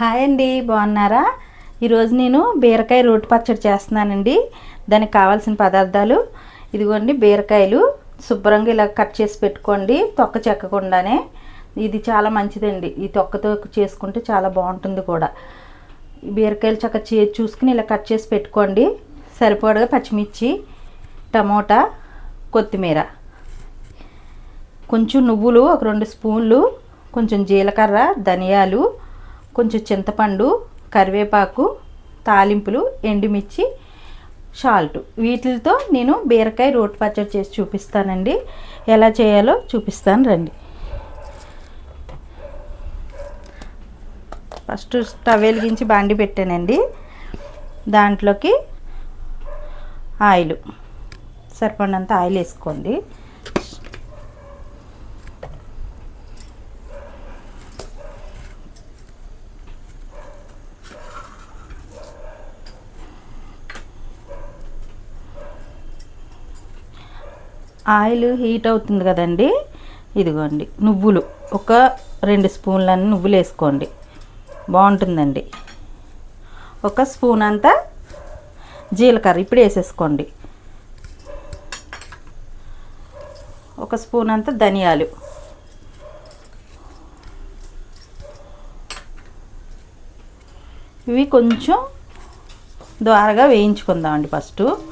Hi అండి బాగున్నారా? ఈరోజు నేను బీరకాయ రోటి పచ్చడి చేస్తున్నానండి. దానికి కావాల్సిన పదార్థాలు ఇదిగోండి బీరకాయలు శుభ్రంగా ఇలా కట్ చేసి పెట్టుకోండి తొక్క చెక్కకుండానే. ఇది చాలా మంచిదండి. ఈ తొక్కతో చేసుకుంటే చాలా బాగుంటుంది కూడా. బీరకాయలు చక్క చే చూసుకుని ఇలా కట్ చేసి పెట్టుకోండి. సరిపడగా పచ్చిమిర్చి టమోటా కొత్తిమీర. కొంచెం నువ్వులు ఒక రెండు స్పూన్లు కొంచెం జీలకర్ర ధనియాలు కొంచెం చింతపండు కరివేపాకు తాలింపులు ఎండుమిర్చి షాల్ట్ వీటితో నేను బీరకాయ రోటి పచ్చడి చేసి చూపిస్తానండి. ఎలా చేయాలో చూపిస్తాను రండి. ఫస్ట్ స్టవ్ వెలిగించి బాండి పెట్టానండి. దాంట్లోకి ఆయిల్. సరిపడినంత ఆయిల్ వేసుకోండి ఆయిల్ హీట్ అవుతుంది కదండి. ఇదిగోండి నువ్వులు. ఒక రెండు స్పూన్లన్నీ నువ్వులు వేసుకోండి. బాగుంటుందండి. ఒక స్పూన్ అంతా జీలకర్ర ఇప్పుడు వేసేసుకోండి. ఒక స్పూన్ అంతా ధనియాలు. ఇవి కొంచెం ద్వారగా వేయించుకుందామండి ఫస్ట్.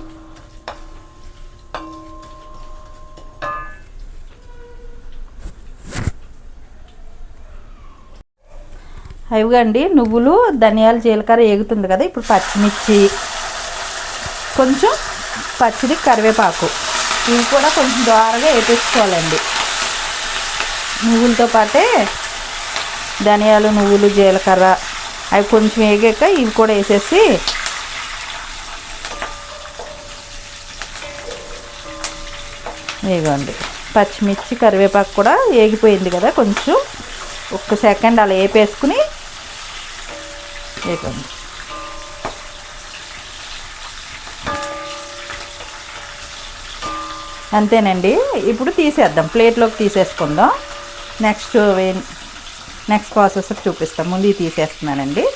అవిగండి నువ్వులు ధనియాలు జీలకర్ర ఏగుతుంది కదా ఇప్పుడు పచ్చిమిర్చి కొంచెం పచ్చిది కరివేపాకు. ఇవి కూడా కొంచెం ద్వారగా వేపించుకోవాలండి నువ్వులతో పాటే ధనియాలు నువ్వులు జీలకర్ర అవి కొంచెం వేగాక ఇవి కూడా వేసేసి వేగండి పచ్చిమిర్చి కరివేపాకు కూడా వేగిపోయింది కదా కొంచెం ఒక్క సెకండ్ అలా వేపేసుకుని వేపండి అంతేనండి. ఇప్పుడు తీసేద్దాం. ప్లేట్లోకి తీసేసుకుందాం. నెక్స్ట్ నెక్స్ట్ ప్రాసెస్ చూపిస్తాం. ముందు తీసేస్తున్నానండి.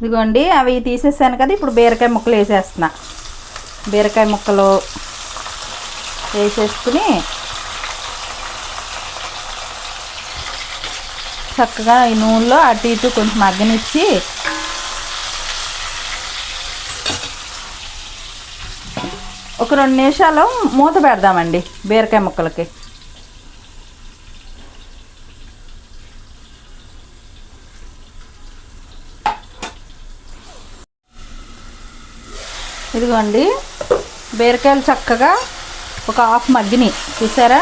ఇదిగోండి అవి తీసేసాను కదా ఇప్పుడు బీరకాయ ముక్కలు వేసేస్తున్నా. బీరకాయ ముక్కలు వేసేసుకుని చక్కగా ఈ నూనెలో అటు ఇటు కొంచెం మగ్గనిచ్చి ఒక రెండు నిమిషాలు మూత పెడదామండి బీరకాయ ముక్కలకి. ఇదిగోండి బీరకాయలు చక్కగా ఒక హాఫ్ మగ్గిని చూసారా?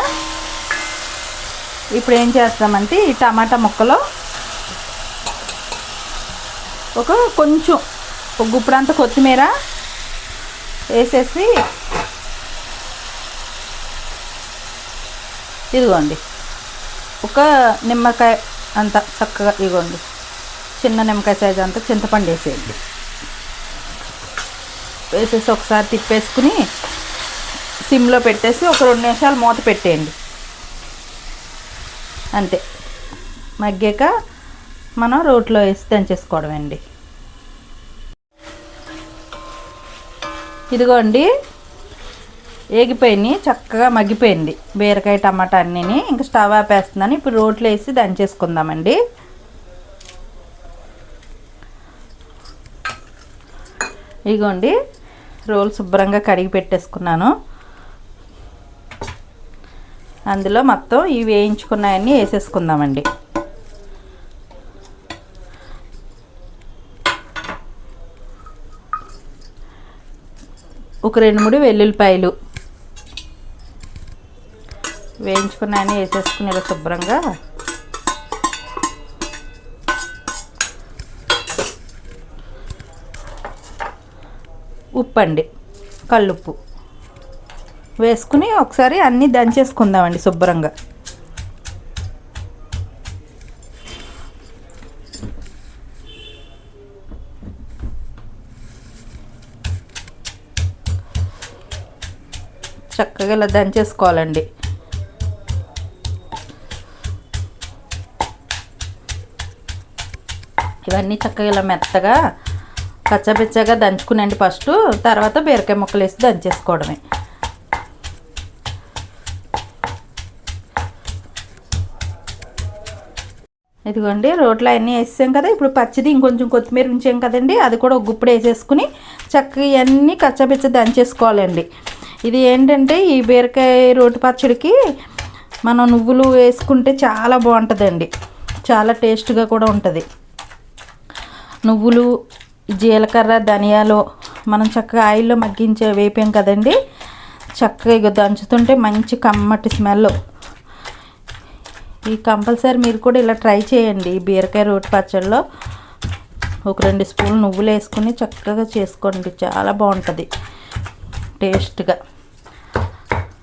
ఇప్పుడు ఏం చేస్తామంటే ఈ టమాటా ముక్కలో ఒక కొంచెం ఒక గుప్పుడంత కొత్తిమీర వేసేసి ఇదిగోండి ఒక నిమ్మకాయ అంత చక్కగా ఇదిగోండి చిన్న నిమ్మకాయ సైజ్ అంతా చింతపండు వేసేయండి. వేసేసి ఒకసారి తిప్పేసుకుని సిమ్లో పెట్టేసి ఒక రెండు నిమిషాలు మూత పెట్టేయండి. అంతే. మగ్గాక మనం రోట్లో వేసి దంచేసుకోవడం అండి ఇదిగోండి. ఏగిపోయినాయి చక్కగా మగ్గిపోయింది. బీరకాయ టమాటా అన్నీని ఇంకా స్టవ్ ఆపేస్తున్నాను. ఇప్పుడు రోట్లో వేసి దంచేసుకుందామండి. ఇదిగోండి. రోల్ శుభ్రంగా కడిగి పెట్టేసుకున్నాను. అందులో మొత్తం ఇవి వేయించుకున్నాయన్నీ వేసేసుకుందామండి. ఒక రెండు మూడు వెల్లుల్లిపాయలు వేయించుకున్నాయని వేసేసుకుని ఇలా శుభ్రంగా ఉప్పు అండి కల్లుప్పు. వేసుకుని ఒకసారి అన్నీ దంచేసుకుందామండి శుభ్రంగా. చక్కగా ఇలా దంచేసుకోవాలండి. ఇవన్నీ చక్కగా ఇలా మెత్తగా కచ్చపిచ్చగా దంచుకునండి ఫస్ట్ తర్వాత బీరకాయ ముక్కలు వేసి దంచేసుకోవడమే. ఇదిగోండి రోట్లో అన్నీ వేసాం కదా ఇప్పుడు పచ్చిది ఇంకొంచెం కొత్తిమీర ఉంచాం కదండి అది కూడా ఒక గుప్పుడు వేసేసుకుని చక్కగా ఇవన్నీ కచ్చపిచ్చ దంచేసుకోవాలండి. ఇది ఏంటంటే ఈ బీరకాయ రోటి పచ్చడికి మనం నువ్వులు వేసుకుంటే చాలా బాగుంటుందండి. చాలా టేస్ట్గా కూడా ఉంటుంది. నువ్వులు జీలకర్ర ధనియాలు మనం చక్కగా ఆయిల్లో మగ్గించే వేపాం కదండి? చక్కగా ఇక దంచుతుంటే మంచి కమ్మటి స్మెల్ ఈ కంపల్సరీ మీరు కూడా ఇలా ట్రై చేయండి ఈ బీరకాయ రోటి పచ్చడిలో ఒక రెండు స్పూన్లు నువ్వులు వేసుకుని చక్కగా చేసుకోండి చాలా బాగుంటుంది. టేస్ట్గా.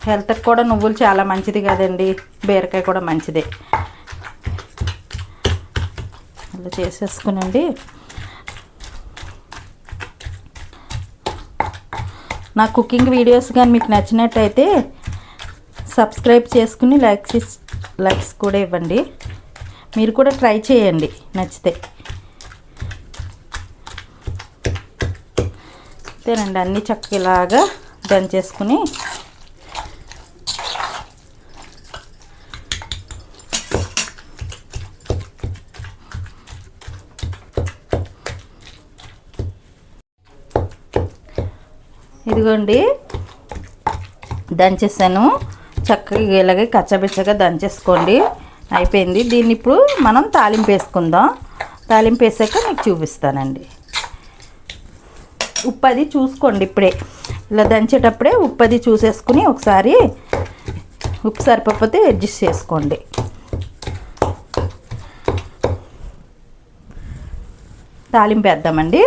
హెల్త్కి కూడా నువ్వులు చాలా మంచిది కదండి బీరకాయ కూడా మంచిదే. అలా చేసేసుకునండి. నా కుకింగ్ వీడియోస్ కానీ మీకు నచ్చినట్టయితే సబ్స్క్రైబ్ చేసుకుని లైక్స్ లైక్స్ కూడా ఇవ్వండి. మీరు కూడా ట్రై చేయండి నచ్చితే. అంతేనండి అన్నీ చక్కగా ఇలాగా దంచేసుకుని ఇదిగోండి. దంచేసాను. చక్కగా ఇలాగే కచ్చబిచ్చగా దంచేసుకోండి. అయిపోయింది. దీన్ని ఇప్పుడు మనం తాలింపు వేసుకుందాం. తాలింపు వేసాక మీకు చూపిస్తానండి. ఉప్పు అది చూసుకోండి ఇప్పుడే. ఇలా దంచేటప్పుడే ఉప్పు అది చూసేసుకుని ఒకసారి ఉప్పు సరిపోతే అడ్జస్ట్ చేసుకోండి. తాలింపు వేద్దామండి.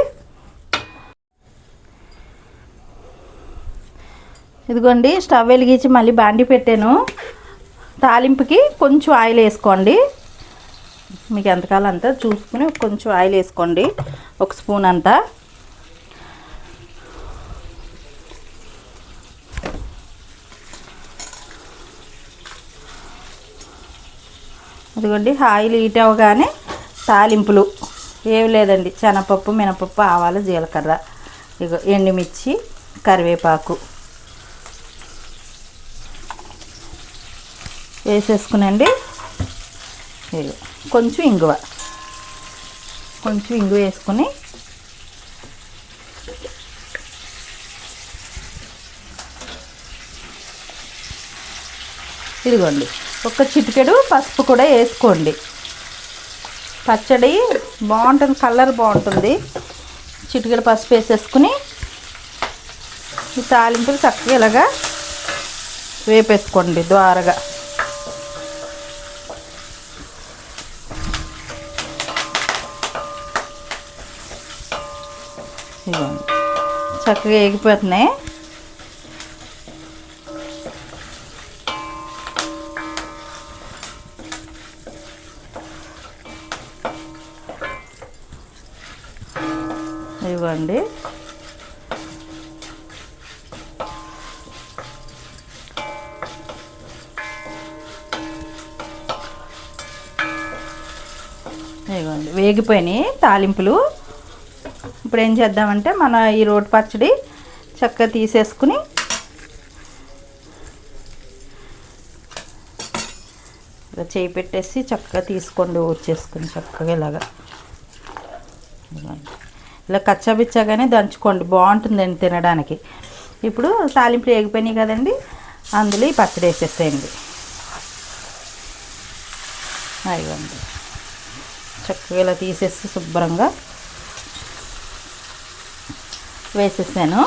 ఇదిగోండి స్టవ్ వెలిగించి మళ్ళీ బాండి పెట్టాను. తాలింపుకి కొంచెం ఆయిల్ వేసుకోండి. మీకు ఎంతకాలం అంతా చూసుకుని కొంచెం ఆయిల్ వేసుకోండి. ఒక స్పూన్ అంతా. అదిగోండి ఆయిల్ హీట్ అవ్వగానే తాలింపులు. ఏమి లేదండి శనగపప్పు మినపప్పు ఆవాలు జీలకర్ర. ఇగో ఎండుమిర్చి కరివేపాకు. వేసేసుకునండి. కొంచెం ఇంగువ. కొంచెం ఇంగువ వేసుకుని ఇదిగోండి ఒక చిటికెడు పసుపు కూడా వేసుకోండి. పచ్చడి బాగుంటుంది కలర్ బాగుంటుంది. చిటికెడు పసుపు వేసేసుకుని ఈ తాలింపులు చక్కగా ఇలాగా వేపేసుకోండి ద్వారగా. ఇదిగోండి చక్కగా ఎగిపోతున్నాయి ఇవ్వండి ఇవ్వండి వేగిపోయినాయి తాలింపులు. ఇప్పుడు ఏం చేద్దామంటే మన ఈ రోటి పచ్చడి చక్కగా తీసేసుకుని ఇలా చేయి పెట్టేసి చక్కగా తీసుకోండి వచ్చేసుకుని చక్కగా ఇలాగా. ఇలా కచ్చాబిచ్చాగానే దంచుకోండి బాగుంటుందండి తినడానికి. ఇప్పుడు తాలింపులు వేగిపోయినాయి కదండి అందులో ఈ పచ్చడి వేసేసేయండి. అయ్యండి చక్కగా ఇలా తీసేసి శుభ్రంగా వేసేసాను.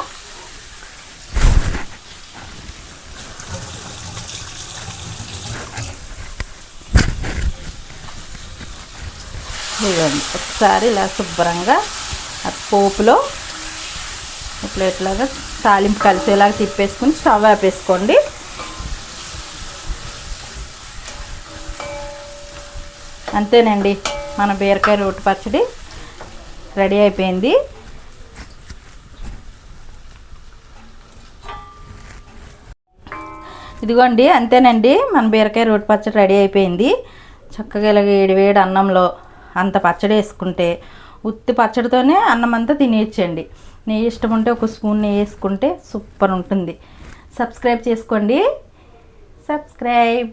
ఇవ్వండి ఒకసారి ఇలా శుభ్రంగా ఆ పోపులో ప్లేట్లాగా తాలింపు కలిసేలాగా తిప్పేసుకుని స్టవ్ ఆపేసుకోండి. అంతేనండి మన బీరకాయ రోటి పచ్చడి రెడీ అయిపోయింది. ఇదిగోండి అంతేనండి. మన బీరకాయ రోటి పచ్చడి రెడీ అయిపోయింది. చక్కగా ఇలాగ వేడి అన్నంలో అంత పచ్చడి వేసుకుంటే ఉత్తి పచ్చడితోనే అన్నం అంతా తినేయచ్చండి. నెయ్యి ఇష్టం ఉంటే ఒక స్పూన్ నెయ్యి వేసుకుంటే సూపర్ ఉంటుంది. సబ్స్క్రైబ్ చేసుకోండి. సబ్స్క్రైబ్.